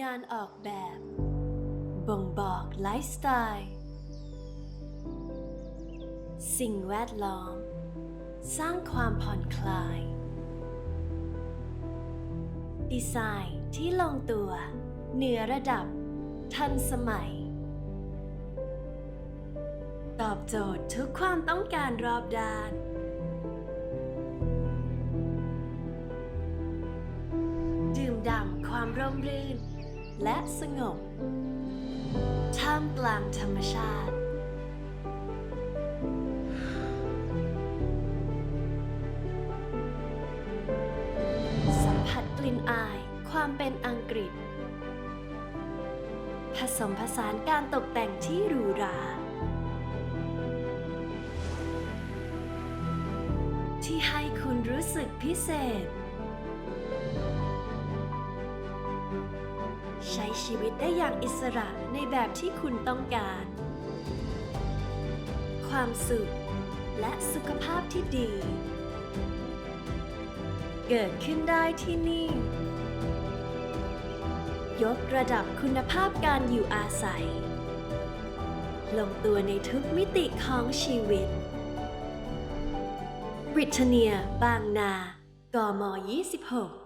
งานออกแบบ บ่งบอกไลฟ์สไตล์ สิ่งแวดล้อม สร้างความผ่อนคลาย ดีไซน์ที่ลงตัว เหนือระดับ ทันสมัย ตอบโจทย์ทุกความต้องการรอบด้านดื่มด่ำความร่มรื่น และสงบ ท่ามกลางธรรมชาติ สัมผัสกลิ่นอายความเป็นอังกฤษ ผสมผสานการตกแต่งที่หรูหราที่ให้คุณรู้สึกพิเศษ ใช้ชีวิตได้อย่างอิสระในแบบที่คุณต้องการ ความสุขและสุขภาพที่ดี เกิดขึ้นได้ที่นี่ ยกระดับคุณภาพการอยู่อาศัย ลงตัวในทุกมิติของชีวิต บริเทเนีย บางนา กม 26